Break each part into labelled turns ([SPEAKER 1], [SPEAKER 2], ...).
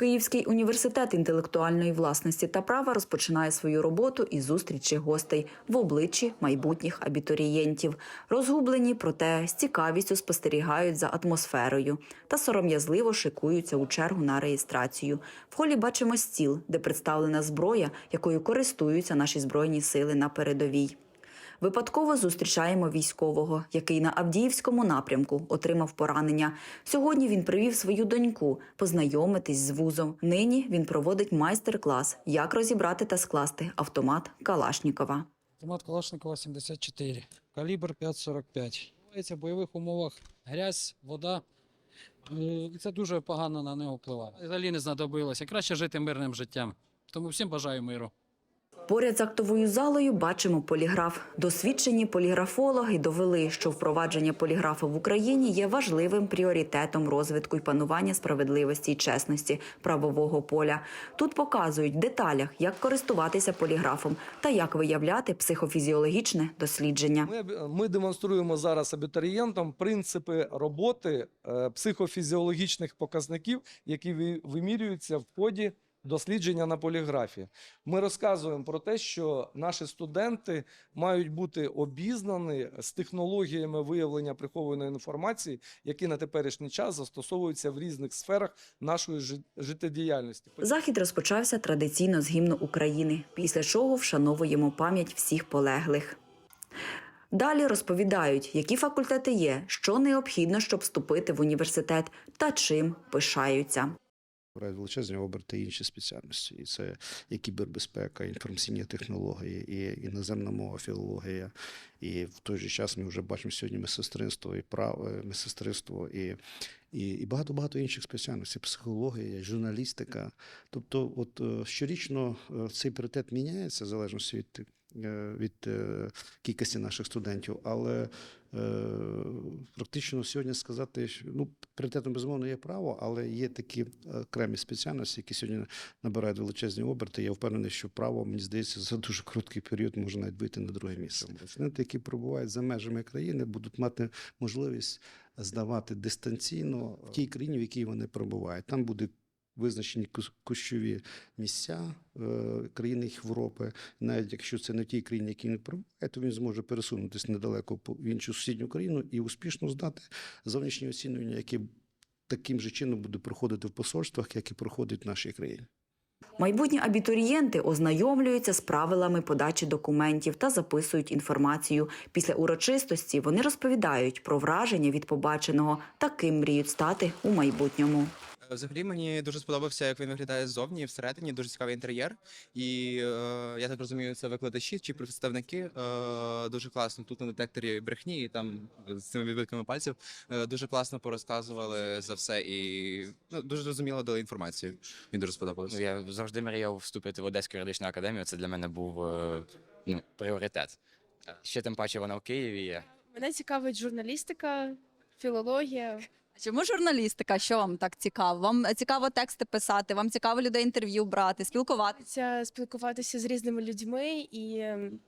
[SPEAKER 1] Київський університет інтелектуальної власності та права розпочинає свою роботу із зустрічі гостей в обличчі майбутніх абітурієнтів. Розгублені, проте з цікавістю спостерігають за атмосферою та сором'язливо шикуються у чергу на реєстрацію. В холі бачимо стіл, де представлена зброя, якою користуються наші збройні сили на передовій. Випадково зустрічаємо військового, який на Авдіївському напрямку отримав поранення. Сьогодні він привів свою доньку познайомитись з вузом. Нині він проводить майстер-клас, як розібрати та скласти автомат Калашнікова.
[SPEAKER 2] Автомат Калашникова 74, калібр 5,45. Відбувається в бойових умовах грязь, вода. Е, це дуже погано на нього впливає. Взагалі не знадобилося. Краще жити мирним життям. Тому всім бажаю миру.
[SPEAKER 1] Поряд з актовою залою бачимо поліграф. Досвідчені поліграфологи довели, що впровадження поліграфу в Україні є важливим пріоритетом розвитку і панування справедливості і чесності правового поля. Тут показують в деталях, як користуватися поліграфом та як виявляти психофізіологічне дослідження.
[SPEAKER 3] Ми, ми демонструємо зараз абітурієнтам принципи роботи е, психофізіологічних показників, які ви- вимірюються в ході дослідження на поліграфі. Ми розказуємо про те, що наші студенти мають бути обізнані з технологіями виявлення прихованої інформації, які на теперішній час застосовуються в різних сферах нашої життєдіяльності.
[SPEAKER 1] Захід розпочався традиційно з гімну України, після чого вшановуємо пам'ять всіх полеглих. Далі розповідають, які факультети є, що необхідно, щоб вступити в університет та чим пишаються.
[SPEAKER 4] Бувають величезні оберти інші спеціальності. І це і кібербезпека, і інформаційні технології, і іноземна мова, філологія. І в той же час ми вже бачимо сьогодні медсестринство, і право, медсестринство, і, і, і багато-багато інших спеціальностей, психологія, журналістика. Тобто, от е, щорічно е, цей пріоритет міняється в залежності від. е, Від кількості наших студентів, але практично сьогодні сказати, що ну пріоритетом безумовно є право, але є такі окремі спеціальності, які сьогодні набирають величезні оберти. Я впевнений, що право, мені здається, за дуже короткий період може навіть вийти на друге місце. Студенти, які перебувають за межами країни, будуть мати можливість здавати дистанційно в тій країні, в якій вони перебувають. Там буде Визначені кущові місця е, країни Європи, навіть якщо це не в тій країні, якій він перебуває, то він зможе пересунутися недалеко в іншу сусідню країну і успішно здати зовнішні оцінювання, які таким же чином буде проходити в посольствах, як і проходить в нашій країні.
[SPEAKER 1] Майбутні абітурієнти ознайомлюються з правилами подачі документів та записують інформацію. Після урочистості вони розповідають про враження від побаченого та ким мріють стати у майбутньому.
[SPEAKER 5] Взагалі мені дуже сподобався, як він виглядає ззовні і всередині. Дуже цікавий інтер'єр. І е, я так розумію, це викладачі чи представники. Е, дуже класно тут на детекторі брехні, і там з цими відбитками пальців е, дуже класно порозказували за все і ну, дуже зрозуміло дали інформацію. Мені дуже сподобалось.
[SPEAKER 6] Ну, я завжди мріяв вступити в Одеську юридичну академію. Це для мене був е, ну, пріоритет. Ще тим паче вона в Києві є.
[SPEAKER 7] Мене цікавить журналістика, філологія.
[SPEAKER 8] Чому журналістика? Що вам так цікаво? Вам цікаво тексти писати, вам цікаво людей інтерв'ю брати, спілкуватися?
[SPEAKER 7] Це спілкуватися з різними людьми, і ем,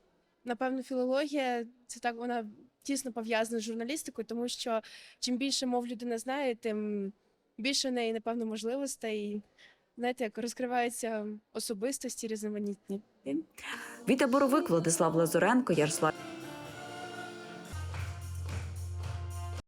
[SPEAKER 7] напевно, філологія це так вона тісно пов'язана з журналістикою, тому що чим більше мов людина знає, тим більше в неї, напевно, можливостей. Знаєте, як розкриваються особистості різноманітні.
[SPEAKER 1] Віта Боровик, Владислав Лазуренко, Ярослав